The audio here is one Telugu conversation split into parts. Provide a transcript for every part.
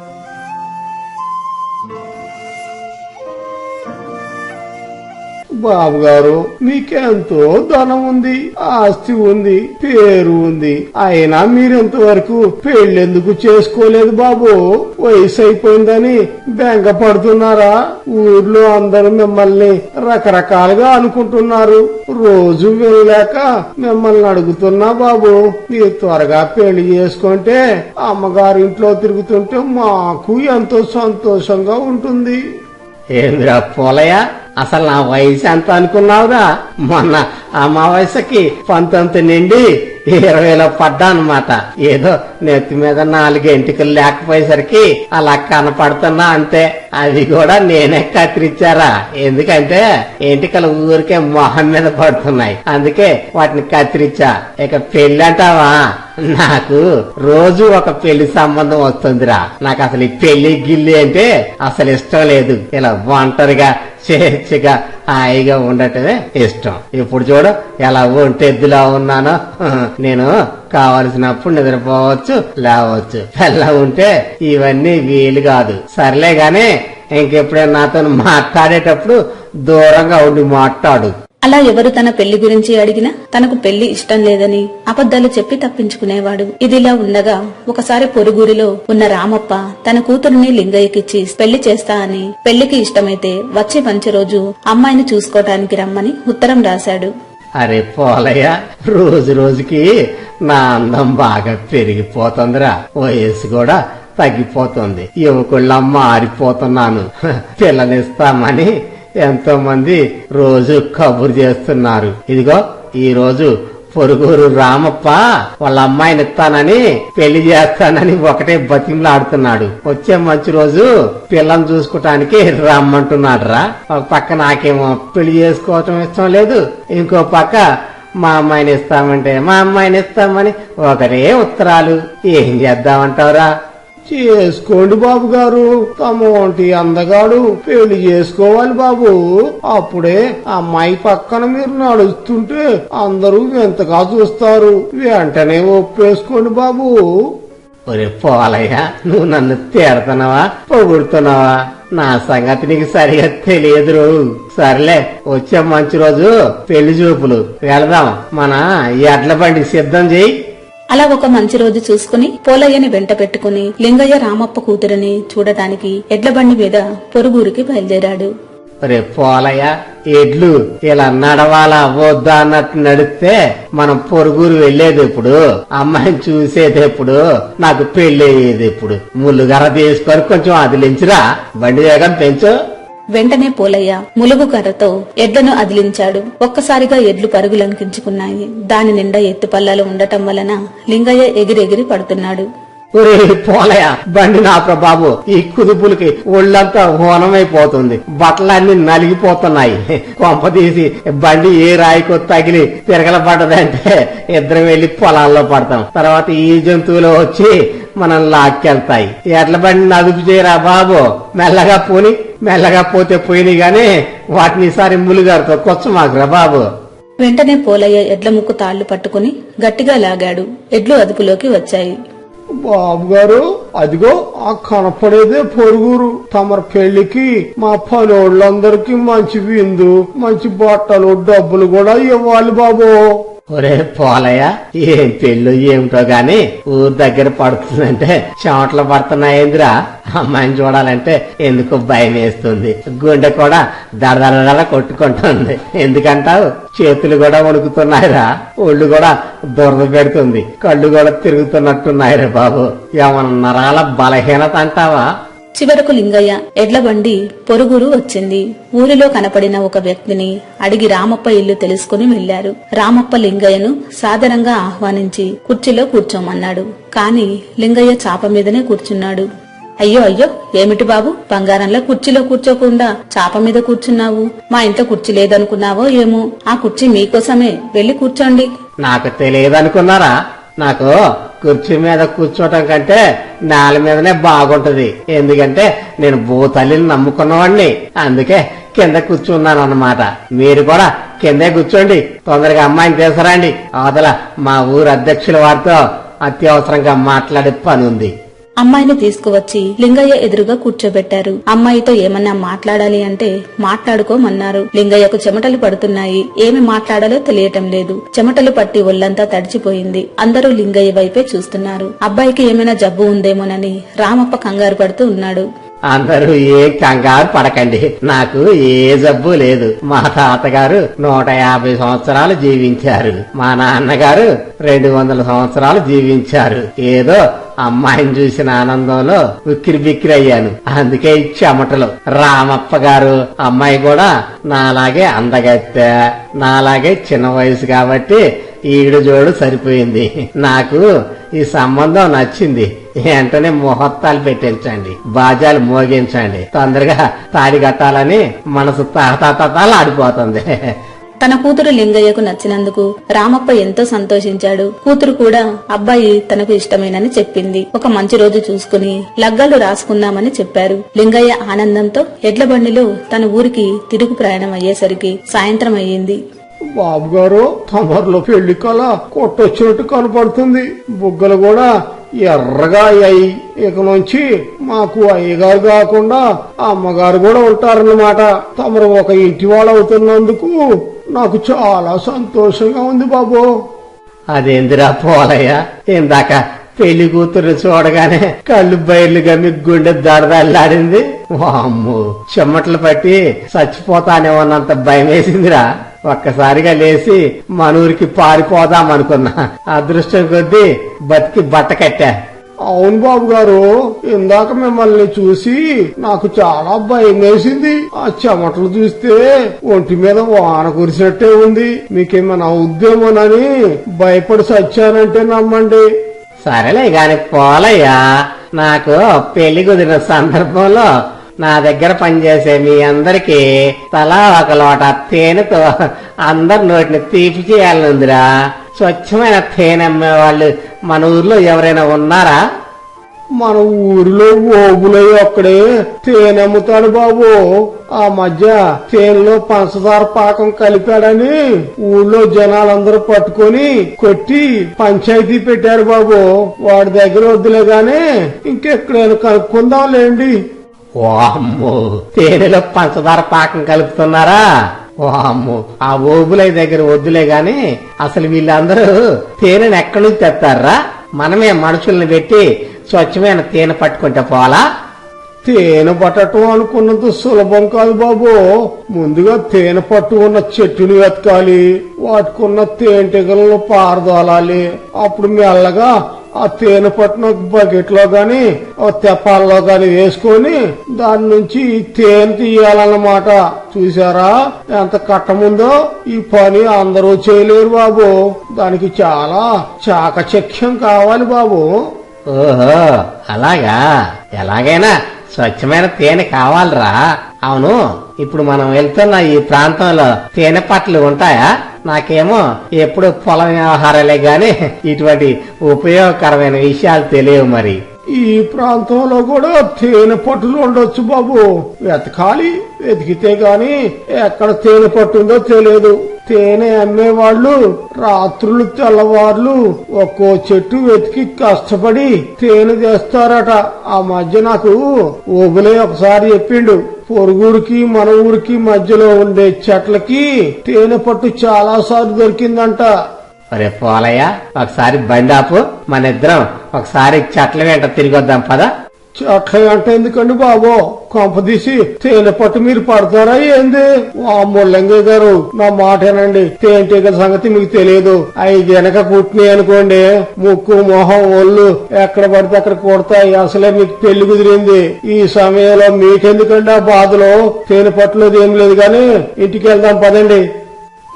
బాబు గారు మీకెంతో ధనం ఉంది ఆస్తి ఉంది పేరు ఉంది. అయినా మీరెంతవరకు పెళ్ళెందుకు చేసుకోలేదు బాబు? వయసు అయిపోయిందని బెంగ పడుతున్నారా ఊర్లో అందరూ మిమ్మల్ని రకరకాలుగా అనుకుంటున్నారు. రోజు వెళ్ళాక మిమ్మల్ని అడుగుతున్నా బాబు మీరు త్వరగా పెళ్ళి చేసుకుంటే అమ్మగారి ఇంట్లో తిరుగుతుంటే మాకు ఎంతో సంతోషంగా ఉంటుంది. ఏంద్రా పోలయా అసలు నా వయసు ఎంత అనుకున్నావురా? మొన్న అమావాస్యకి పంతొమ్మిది నిండి ఇరవైలో పడ్డా అనమాట ఏదో నెత్తి మీద నాలుగు ఎంటికలు లేకపోయేసరికి అలా కనపడుతున్నా అంతే. అది కూడా నేనే కత్తిరించారా? ఎందుకంటే ఎంటికలు ఊరికే మొహం మీద పడుతున్నాయి. అందుకే వాటిని కత్తిరించా. ఇక పెళ్ళి అంటావా నాకు రోజు ఒక పెళ్ళి సంబంధం వస్తుందిరా. నాకు అసలు ఈ పెళ్ళి గిల్లి అంటే అసలు ఇష్టం లేదు. ఇలా ఒంటరిగా స్వేచ్ఛగా హాయిగా ఉండటమే ఇష్టం. ఇప్పుడు చూడు ఎలా ఒంటెద్దులా ఉన్నానో. నేను కావలసినప్పుడు నిద్రపోవచ్చు లేవచ్చు. ఎలా ఉంటే ఇవన్నీ వీలు కాదు. సర్లే గాని ఇంకెప్పుడైనా నాతో మాట్లాడేటప్పుడు దూరంగా ఉండి మాట్లాడు. అలా ఎవరు తన పెళ్ళి గురించి అడిగినా తనకు పెళ్ళి ఇష్టం లేదని అబద్ధాలు చెప్పి తప్పించుకునేవాడు. ఇదిలా ఉండగా ఒకసారి పొరుగురిలో ఉన్న రామప్ప తన కూతురుని లింగయ్యకిచ్చి పెళ్ళి చేస్తా అని పెళ్ళికి ఇష్టమైతే వచ్చే మంచి రోజు అమ్మాయిని చూసుకోటానికి రమ్మని ఉత్తరం రాశాడు. అరే పోలయ్య రోజు రోజుకి నా అందం బాగా పెరిగిపోతుందిరా. వయస్సు కూడా తగ్గిపోతుంది. యువకుళ్ళ మారిపోతున్నాను పిల్లనిస్తామని ఎంతో మంది రోజు కబురు చేస్తున్నారు. ఇదిగో ఈ రోజు పొరుగురు రామప్ప వాళ్ళ అమ్మాయిని ఇస్తానని పెళ్ళి చేస్తానని ఒకటే బతిమలాడుతున్నాడు. వచ్చే మంచి రోజు పిల్లని చూసుకోవటానికి రమ్మంటున్నాడు రా ఒక పక్క నాకేమో పెళ్ళి చేసుకోవటం ఇష్టం లేదు. ఇంకో పక్క మా అమ్మాయిని ఇస్తామంటే మా అమ్మాయిని ఇస్తామని ఒకరే ఉత్తరాలు. ఏం చేద్దామంటావురా? చేసుకోండి బాబు గారు. తమ ఒంటి అందగాడు పెళ్ళి చేసుకోవాలి బాబు. అప్పుడే అమ్మాయి పక్కన మీరు నడుస్తుంటే అందరూ ఎంతగా చూస్తారు. వెంటనే ఒప్పేసుకోండి బాబు. ఒరే పోలయ్య నువ్వు నన్ను తేడుతున్నావా పొగుడుతున్నావా? నా సంగతి నీకు సరిగా తెలియదురు. సర్లే వచ్చే మంచి రోజు పెళ్ళి చూపులు. వెళదాం. మన ఎడ్ల బండి సిద్ధం చేయి. అలా ఒక మంచి రోజు చూసుకుని పోలయ్యని వెంట పెట్టుకుని లింగయ్య రామప్ప కూతురిని చూడటానికి ఎడ్ల బండి మీద పొరుగురికి బయలుదేరాడు. రే పోలయ్య ఎడ్లు ఇలా నడవాలా వద్దా అన్నట్టు నడిస్తే మనం పొరుగురు వెళ్ళేది ఎప్పుడు? అమ్మాయిని చూసేది ఎప్పుడు? నాకు పెళ్ళి అయ్యేది ఎప్పుడు ముళ్ళుగర తీసుకొని కొంచెం అదిలించురా. బండి వేగం పెంచు. వెంటనే పోలయ్య ములుగు కర్రతో ఎడ్లను అదిలించాడు. ఒక్కసారిగా ఎడ్లు పరుగులంకించుకున్నాయి. దాని నిండా ఎత్తుపల్లాలు ఉండటం వలన లింగయ్య ఎగిరెగిరి పడుతున్నాడు. ఒరే పోలయ్య బండి నాప్ర బాబు ఈ కుదుపులకి ఒళ్ళంతా హోనమైపోతుంది. బట్టలన్నీ నలిగిపోతున్నాయి. కొంప తీసి బండి ఏ రాయికో తగిలి తిరగలబడ్డదంటే ఇద్దరం వెళ్ళి పొలాల్లో పడతాం. తర్వాత ఈ జంతువులు వచ్చి మనం లాక్కెళ్తాయి. ఎడ్ల బండిని అదుపు చేయరా బాబు? మెల్లగా పోని. మెల్లగా పోతే పోయినాయి గాని వాటిని ఈసారి ములుగారితో కొచ్చమాకురా బాబు. వెంటనే పోలయ్య ఎడ్ల ముక్కు తాళ్ళు పట్టుకుని గట్టిగా లాగాడు. ఎడ్లు అదుపులోకి వచ్చాయి. బాబు గారు అదిగో ఆ కనపడేదే పొరుగురు. తమర పెళ్ళికి మా పనోళ్ళందరికీ మంచి విందు మంచి బట్టలు డబ్బులు కూడా ఇవ్వాలి బాబు. ఒరే పోలయ్య ఏం పెళ్ళి ఏమిటో గాని ఊరు దగ్గర పడుతుందంటే చెమటలు పడుతున్నాయేంద్రా అమ్మాయిని చూడాలంటే ఎందుకు భయం వేస్తుంది. గుండె కూడా దడదడ కొట్టుకుంటుంది. ఎందుకంటావు? చేతులు కూడా వణుకుతున్నాయిరా. ఒళ్ళు కూడా దురద పెడుతుంది. కళ్ళు కూడా తిరుగుతున్నట్టున్నాయిరా బాబు. ఏమన్నా నరాల బలహీనత అంటావా? చివరకు లింగయ్య ఎడ్ల బండి పొరుగురు వచ్చింది. ఊరిలో కనపడిన ఒక వ్యక్తిని అడిగి రామప్ప ఇల్లు తెలుసుకుని వెళ్ళారు రామప్ప లింగయ్యను సాదరంగా ఆహ్వానించి కుర్చీలో కూర్చోమన్నాడు. కాని లింగయ్య చాప మీదనే కూర్చున్నాడు. అయ్యో అయ్యో ఏమిటి బాబు? బంగారంలో కుర్చీలో కూర్చోకుండా చాప మీద కూర్చున్నావు? మా ఇంట్లో కుర్చీ లేదనుకున్నావో ఏమో? ఆ కుర్చీ మీకోసమే. వెళ్ళి కూర్చోండి. నాకు తెలియదనుకున్నారా? నాకు కుర్చీ మీద కూర్చోటం కంటే నేల మీదనే బాగుంటది. ఎందుకంటే నేను భూతల్లిని నమ్ముకున్నవాడిని అందుకే కింద కూర్చున్నాను అన్నమాట. మీరు కూడా కిందే కూర్చోండి. తొందరగా అమ్మాయిని తీసుకురండి. అవతల మా ఊరు అధ్యక్షుల వారితో అత్యవసరంగా మాట్లాడే పని ఉంది అమ్మాయిని తీసుకువచ్చి లింగయ్య ఎదురుగా కూర్చోబెట్టారు. అమ్మాయితో ఏమన్నా మాట్లాడాలి అంటే మాట్లాడుకోమన్నారు. లింగయ్యకు చెమటలు పడుతున్నాయి. ఏమి మాట్లాడాలో తెలియటం లేదు. చెమటలు పట్టి ఒళ్ళంతా తడిచిపోయింది. అందరూ లింగయ్య వైపే చూస్తున్నారు. అబ్బాయికి ఏమైనా జబ్బు ఉందేమోనని రామప్ప కంగారు పడుతూ ఉన్నాడు. అందరూ ఏ కంగారు పడకండి. నాకు ఏ జబ్బు లేదు. మా తాతగారు నూట యాభై సంవత్సరాలు జీవించారు. మా నాన్నగారు రెండు వందల సంవత్సరాలు జీవించారు. ఏదో అమ్మాయిని చూసిన ఆనందంలో ఉక్కిరి బిక్కిరి అయ్యాను అందుకే ఈ చెమటలు రామప్ప గారు అమ్మాయి కూడా నాలాగే అందగత్తె నాలాగే చిన్న వయసు కాబట్టి ఈడు జోడు సరిపోయింది. నాకు ఈ సంబంధం నచ్చింది. వెంటనే ముహూర్తాలు పెట్టించండి. బాజాలు మోగించండి. తొందరగా తాడి కట్టాలని మనసు తాతాతాతాలు ఆడిపోతుంది. తన కూతురు లింగయ్యకు నచ్చినందుకు రామప్ప ఎంతో సంతోషించాడు. కూతురు కూడా అబ్బాయి తనకు ఇష్టమేనని చెప్పింది. ఒక మంచి రోజు చూసుకుని లగ్గాలు రాసుకుందామని చెప్పారు. లింగయ్య ఆనందంతో ఎడ్ల బండిలో తన ఊరికి తిరుగు ప్రయాణం అయ్యేసరికి సాయంత్రం అయ్యింది. బాబు గారు తమర్లో పెళ్ళి కళ కొట్టొచ్చినట్టు కనపడుతుంది. బుగ్గలు కూడా ఎర్రగా అయ్యాయి. ఇక నుంచి మాకు అయ్యగారు కాకుండా అమ్మగారు కూడా ఉంటారన్నమాట. తమరు ఒక ఇంటి వాళ్ళు అవుతున్నందుకు నాకు చాలా సంతోషంగా ఉంది బాబు. అదేందిరా పోలయ్య? ఇందాక పెళ్ళి కూతురు చూడగానే కళ్ళు బయర్లుగా మీ గుండె దడదల్లాడింది వామ్ము చెమ్మట్లు పట్టి చచ్చిపోతానేమన్నంత భయం వేసిందిరా ఒక్కసారిగా లేచి మన ఊరికి పారిపోదాం అనుకున్నా అదృష్టం కొద్దీ బతికి బట్ట కట్టా. అవును బాబు గారు ఇందాక మిమ్మల్ని చూసి నాకు చాలా భయం వేసింది. ఆ చెమటలు చూస్తే ఒంటి మీద వాన కురిసినట్టే ఉంది. మీకేమైనా ఉద్యమోనని భయపడి సచ్చానంటే నమ్మండి. సరేలే గాని పోలయ్యా. నాకు పెళ్ళి కుదిరిన సందర్భంలో నా దగ్గర పనిచేసే మీ అందరికి తలా ఒక లోట తేనెతో అందరి నోటిని తీపి చేయాలనుందిరా స్వచ్ఛమైన తేనె అమ్మే వాళ్ళు మన ఊర్లో ఎవరైనా ఉన్నారా? మన ఊరిలో ఓబులై ఒక్కడే తేనె అమ్ముతాడు బాబు. ఆ మధ్య తేనెలో పంచదార పాకం కలిపాడని ఊళ్ళో జనాలందరూ పట్టుకొని కొట్టి పంచాయతీ పెట్టారు బాబు. వాడి దగ్గర వద్దులే గాని ఇంకెక్కడైనా కనుక్కుందాం లేండి వామ్మో తేనెలో పంచదార పాకం కలుపుతున్నారా? వామ్మో ఆ ఓబులై దగ్గర వద్దులే గాని అసలు వీళ్ళందరూ తేనెని ఎక్కడి నుంచి తెస్తారా? మనమే మనుషుల్ని పెట్టి స్వచ్ఛమైన తేనె పట్టుకుంటే పోలా తేనె పట్టటం అనుకున్నంత సులభం కాదు బాబు. ముందుగా తేనె పట్టు ఉన్న చెట్టుని వెతకాలి. వాటికున్న తేనెటీగలను పారదోలాలి. అప్పుడు మెల్లగా ఆ తేనె పట్టిన బకెట్లో గాని ఆ తెప్పాల్లో గాని వేసుకొని దాని నుంచి తేనె తీయాలన్నమాట. చూసారా ఎంత కట్టముందో? ఈ పని అందరూ చేయలేరు బాబు. దానికి చాలా చాకచక్యం కావాలి బాబు. ఓహో అలాగా? ఎలాగైనా స్వచ్ఛమైన తేనె కావాలరా. అవును ఇప్పుడు మనం వెళ్తున్న ఈ ప్రాంతంలో తేనెపట్లు ఉంటాయా? నాకేమో ఎప్పుడు పొలం వ్యవహారాలే గాని ఇటువంటి ఉపయోగకరమైన విషయాలు తెలియవు మరి. ఈ ప్రాంతంలో కూడా తేనె పట్టులు ఉండొచ్చు బాబు. వెతకాలి వెతికితే గాని ఎక్కడ తేనె పట్టుందో తెలియదు. తేనె అమ్మేవాళ్ళు రాత్రులు తెల్లవార్లు ఒక్కో చెట్టు వెతికి కష్టపడి తేనె తెస్తారట. ఆ మధ్య నాకు ఓగులే ఒకసారి చెప్పిండు పొరుగురికి మన ఊరికి మధ్యలో ఉండే చెట్లకి తేనె పట్టు చాలా సార్లు దొరికిందంట. ఒరే పోలయ్య ఒకసారి బండి ఆపు మన ఇద్దరం ఒకసారి చెట్ల వెంట తిరిగి వద్దాం పద. చెట్ల అంటే ఎందుకండి బాబు? కొంపదీసి తేనె పట్టు మీరు పడతారా ఏంది? ఆ ముల్లంగి గారు నా మాటేనండి తేనెటీగల సంగతి మీకు తెలియదు. అవి వెనక కుట్టినాయి అనుకోండి. ముక్కు మొహం ఒళ్ళు ఎక్కడ పడితే అక్కడ కొడతాయి. అసలే మీకు పెళ్ళి కుదిరింది. ఈ సమయంలో మీకెందుకండి ఆ బాధలో? తేనె పట్టులేదు ఏం లేదు కానీ ఇంటికి వెళ్దాం పదండి.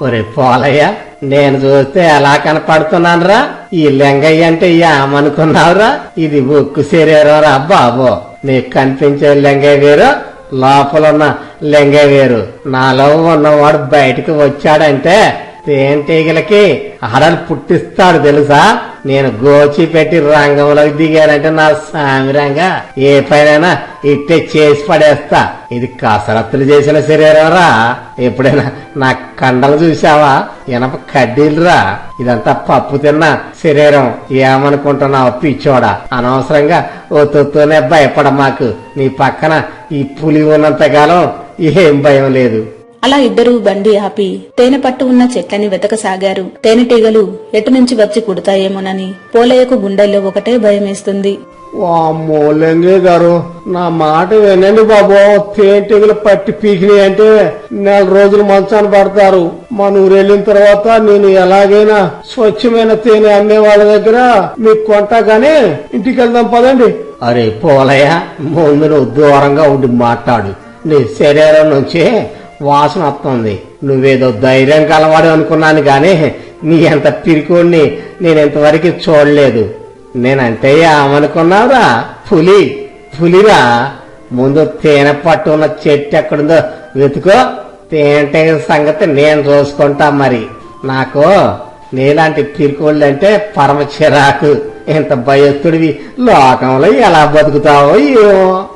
ఒరే పోలయ్య నేను చూస్తే ఎలా కనపడుతున్నానురా? ఈ లెంగయ్య అంటే ఏమనుకున్నావురా? ఇది ఉక్కు శరీరం బాబు. నీకు కనిపించే లెంగయ్య వేరు లోపల ఉన్న లెంగయ్య వేరు. నాలో ఉన్నవాడు బయటికి వచ్చాడంటే తేనెటీగలకి ఆడలు పుట్టిస్తాడు తెలుసా? నేను గోచి పెట్టి రంగంలోకి దిగానంటే నా సామిరంగా. ఏ పైన ఇట్టే చేసి పడేస్తా. ఇది కసరత్తులు చేసిన శరీరం రా. ఎప్పుడైనా నా కండలు చూసావా ఇనప కడ్డీలురా ఇదంతా పప్పు తిన్న శరీరం. ఏమనుకుంటున్నావు పిచ్చోడా? అనవసరంగా ఓ తొత్తునే భయపడ మాకు నీ పక్కన ఈ పులి ఉన్నంతకాలం ఏం భయం లేదు. అలా ఇద్దరూ బండి ఆపి తేనె పట్టు ఉన్న చెట్లని వెతకసాగారు. తేనెటీగలు ఎటు నుంచి వచ్చి కుడతాయేమోనని పోలయ్యకు గుండెల్లో ఒకటే భయమేస్తుంది. వామ్మో లింగయ్య గారు నా మాట వినండి బాబు. తేనెటీగలు పట్టి పీకినాయి అంటే నెల రోజులు మంచాన్ని పడతారు. మన ఊరు వెళ్ళిన తర్వాత నేను ఎలాగైనా స్వచ్ఛమైన తేనె అమ్మే వాళ్ళ దగ్గర మీకు కొంటా గానీ ఇంటికి వెళ్దాం పదండి. అరే పోలయ్య ముందు నువ్వు దూరంగా ఉండి మాట్లాడు. నీ శరీరం నుంచి వాసన వస్తుంది. నువ్వేదో ధైర్యం కలవాడు అనుకున్నాను కానీ నీ అంత పిరికోడిని నేను ఇంతవరకు చూడలేదు. నేనంటే ఏమనుకున్నావురా? పులి పులిరా? ముందు తేనె పట్టు ఉన్న చెట్టు ఎక్కడుందో వెతుకో. తేనె సంగతి నేను చూసుకుంటా మరి. నాకు నీలాంటి పిరికోళ్ళు అంటే పరమ చిరాకు. ఇంత భయస్తుడివి లోకంలో ఎలా బతుకుతావో ఏమో.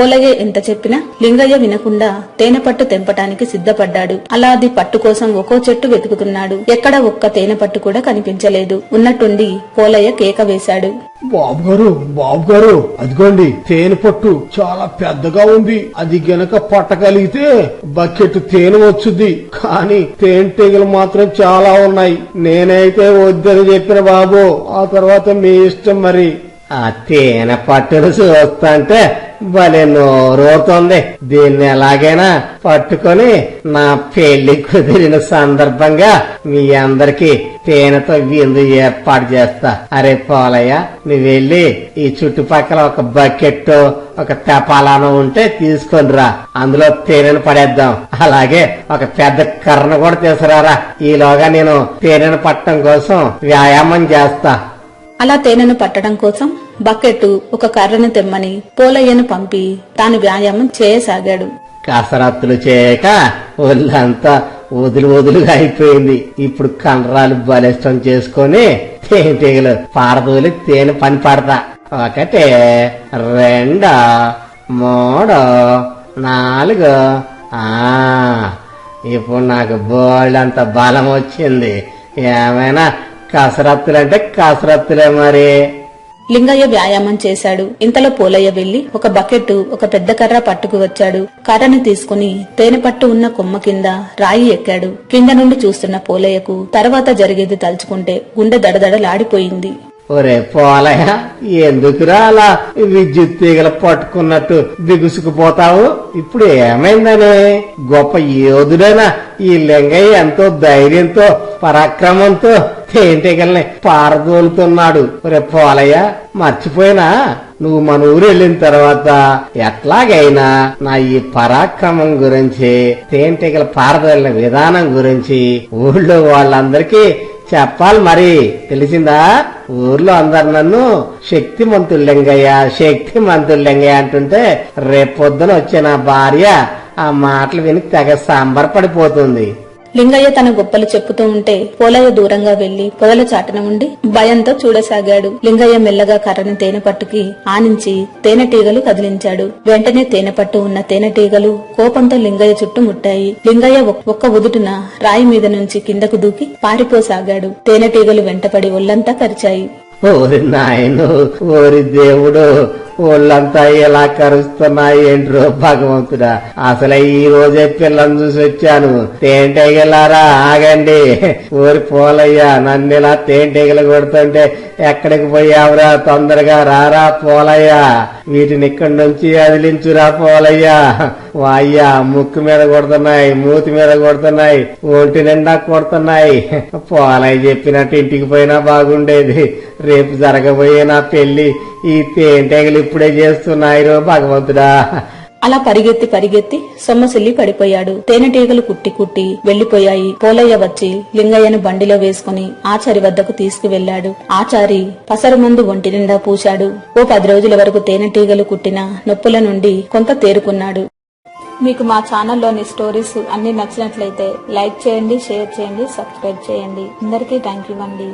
పోలయ్య ఎంత చెప్పినా లింగయ్య వినకుండా తేనె పట్టు తెంపటానికి సిద్ధపడ్డాడు. అలా అది పట్టు కోసం ఒక్కో చెట్టు వెతుకుతున్నాడు. ఎక్కడ ఒక్క తేనె పట్టు కూడా కనిపించలేదు. ఉన్నట్టుండి పోలయ్య కేక వేశాడు. బాబు గారు బాబు గారు అదిగోండి తేనె పట్టు చాలా పెద్దగా ఉంది. అది గనక పట్టగలిగితే బకెట్ తేనె వచ్చుద్ది. కానీ తేనెటీగలు మాత్రం చాలా ఉన్నాయి. నేనైతే వద్దని చెప్పిన బాబు. ఆ తర్వాత మీ ఇష్టం మరి. ఆ తేనె పట్టును చూస్తుంటే భలే నోరవుతుంది దీన్ని ఎలాగైనా పట్టుకొని నా పెళ్ళి కుదిరిన సందర్భంగా మీ అందరికి తేనెతో విందు ఏర్పాటు చేస్తా. అరే పోలయ్య నువ్వు వెళ్ళి ఈ చుట్టుపక్కల ఒక బకెట్ ఒక తెపాలాను ఉంటే తీసుకొని రా అందులో తేనెను పడేద్దాం. అలాగే ఒక పెద్ద కర్ర కూడా తీసుకురారా. ఈలోగా నేను తేనెను పట్టడం కోసం వ్యాయామం చేస్తా. అలా తేనెను పట్టడం కోసం? బకెట్ ఒక కర్రను తెమ్మని పోలయ్యను పంపి తాను వ్యాయామం చేయసాగాడు. కసరత్తులు చేయక ఒళ్ళంతా వదులు వదులుగా అయిపోయింది. ఇప్పుడు కండరాలు బలిష్టం చేసుకొని తేనెటీగలు పారదోలి తేనె పని పడతా. ఒకటి రెండు మూడు నాలుగు ఆ ఇప్పుడు నాకు బోల్డంత బలం వచ్చింది. ఏమైనా కసరత్తులంటే కసరత్తులే మరి. లింగయ్య వ్యాయామం చేశాడు. ఇంతలో పోలయ్య వెళ్ళి ఒక బకెట్ ఒక పెద్ద కర్ర పట్టుకు వచ్చాడు. కర్రని తీసుకుని తేనె పట్టు ఉన్న కొమ్మ కింద రాయి ఎక్కాడు. కింద నుండి చూస్తున్న పోలయ్యకు తర్వాత జరిగేది తలుచుకుంటే గుండె దడదడలాడిపోయింది. ఒరే పోలయ్య ఎందుకురా అలా విద్యుత్ తీగలు పట్టుకున్నట్టు బిగుసుకుపోతావు? ఇప్పుడు ఏమైందనే? గొప్ప యోధుడైనా? ఈ లింగయ్య ఎంతో ధైర్యంతో పరాక్రమంతో తేనెటీగల్ని పారదోలుతున్నాడు. రే పోలయ్య మర్చిపోయినా? నువ్వు మన ఊరు వెళ్ళిన తర్వాత ఎట్లాగైనా నా ఈ పరాక్రమం గురించి తేనెటీగల పారదోలిన విధానం గురించి ఊళ్ళో వాళ్ళందరికీ చెప్పాలి మరి. తెలిసిందా? ఊర్లో అందరు నన్ను శక్తిమంతుల్లింగయ్య శక్తిమంతుల్లింగయ్య అంటుంటే రేపొద్దున వచ్చే నా భార్య ఆ మాటలు విని తెగ సంబరపడిపోతుంది. లింగయ్య తన గొప్పలు చెప్పుతూ ఉంటే పోలయ్య దూరంగా వెళ్ళి పొదల చాటన ఉండి భయంతో చూడసాగాడు. లింగయ్య మెల్లగా కర్రని తేనె పట్టుకి ఆనించి తేనెటీగలు కదిలించాడు. వెంటనే తేనె పట్టు ఉన్న తేనెటీగలు కోపంతో లింగయ్య చుట్టూ ముట్టాయి. లింగయ్య ఒక్క ఉదుటున రాయి మీద నుంచి కిందకు దూకి పారిపోసాగాడు. తేనెటీగలు వెంటపడి ఒళ్ళంతా కరిచాయి. ఓరి నాయను ఓరి దేవుడు ఒళ్ళంతా ఎలా కరుస్తున్నాయి ఏంట్రో భగవంతుడా. అసలు ఈ రోజే పిల్లని చూసి వచ్చాను. తేనెటీగలారా ఆగండి. ఓరి పోలయ్యా నన్ను ఇలా తేనెటీగలు కొడుతుంటే ఎక్కడికి పోయావురా? తొందరగా రారా పోలయ్యా. వీటిని ఇక్కడి నుంచి అదిలించురా పోలయ్యా. వాయ్యా ముక్కు మీద కొడుతున్నాయి మూతి మీద కొడుతున్నాయి ఒంటి నిండా కొడుతున్నాయి. పోలయ్య చెప్పినట్టు ఇంటికి పోయినా బాగుండేది. రేపు జరగబోయే నా పెళ్ళి ఈ తేనెటీగలు ఇప్పుడే చేస్తున్నాయి రో భగవంతుడా. అలా పరిగెత్తి పరిగెత్తి సొమ్మసిల్లి పడిపోయాడు. తేనెటీగలు కుట్టి కుట్టి వెళ్ళిపోయాయి పోలయ్య వచ్చి లింగయ్యను బండిలో వేసుకుని ఆచారి వద్దకు తీసుకువెళ్ళాడు ఆచారి పసరు ముందు ఒంటి నిండా పూశాడు. ఓ పది రోజుల వరకు తేనెటీగలు కుట్టిన నొప్పుల నుండి కొంత తేరుకున్నాడు. మీకు మా ఛానల్లోని స్టోరీస్ అన్ని నచ్చినట్లయితే లైక్ చేయండి షేర్ చేయండి సబ్స్క్రైబ్ చేయండి. అందరికీ థ్యాంక్ యూ అండి.